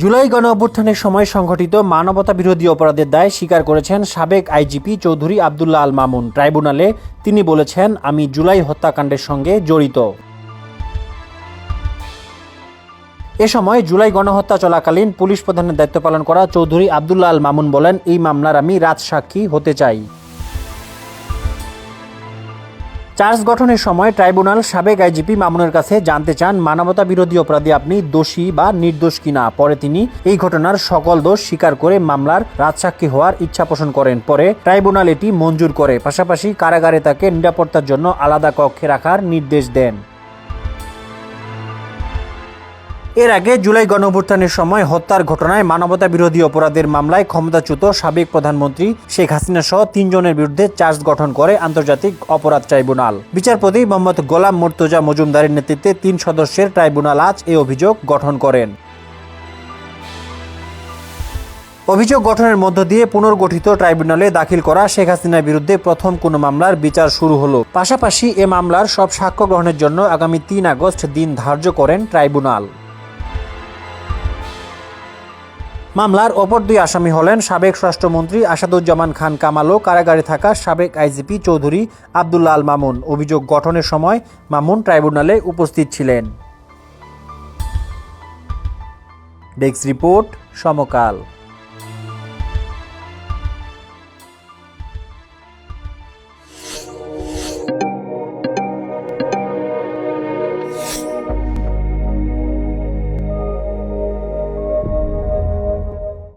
জুলাই গণ অভ্যুত্থানের সময় সংঘটিত মানবতা বিরোধী অপরাধের দায় স্বীকার করেছেন সাবেক আইজিপি চৌধুরী আবদুল্লাহ আল মামুন। ট্রাইব্যুনালে তিনি বলেছেন, আমি জুলাই হত্যাকাণ্ডের সঙ্গে জড়িত। এ সময় জুলাই গণহত্যা চলাকালীন পুলিশ প্রধানের দায়িত্ব পালন করা চৌধুরী আবদুল্লাহ আল মামুন বলেন, এই মামলার আমি রাজসাক্ষী হতে চাই। চার্জ গঠনের সময় ট্রাইব্যুনাল সাবেক আইজিপি মামুনের কাছে জানতে চান, মানবতা বিরোধী অপরাধে আপনি দোষী বা নির্দোষ কিনা। পরে তিনি এই ঘটনার সকল দোষ স্বীকার করে মামলার রাজসাক্ষী হওয়ার ইচ্ছা পোষণ করেন। পরে ট্রাইব্যুনাল এটি মঞ্জুর করে। পাশাপাশি কারাগারে তাকে নিরাপত্তার জন্য আলাদা কক্ষে রাখার নির্দেশ দেন। এর আগে জুলাই গণঅভ্যুত্থানের সময় হত্যার ঘটনায় মানবতা বিরোধী অপরাধের মামলায় ক্ষমতাচ্যুত সাবেক প্রধানমন্ত্রী শেখ হাসিনা সহ তিনজনের বিরুদ্ধে চার্জ গঠন করে আন্তর্জাতিক অপরাধ ট্রাইব্যুনাল। বিচারপতি মোহাম্মদ গোলাম মর্তুজা মজুমদারের নেতৃত্বে তিন সদস্যের ট্রাইব্যুনাল আজ এই অভিযোগ গঠন করেন। অভিযোগ গঠনের মধ্য দিয়ে পুনর্গঠিত ট্রাইব্যুনালে দাখিল করা শেখ হাসিনার বিরুদ্ধে প্রথম কোনো মামলার বিচার শুরু হলো। পাশাপাশি এ মামলার সব সাক্ষ্য গ্রহণের জন্য আগামী তিন আগস্ট দিন ধার্য করেন ট্রাইব্যুনাল। মামলার অপর দুই আসামি হলেন সাবেক স্বরাষ্ট্রমন্ত্রী আসাদুজ্জামান খান কামালো কারাগারে থাকা সাবেক আইজিপি চৌধুরী আবদুল্লা আল মামুন। অভিযোগ গঠনের সময় মামুন ট্রাইব্যুনালে উপস্থিত ছিলেন। Desk report Samakal.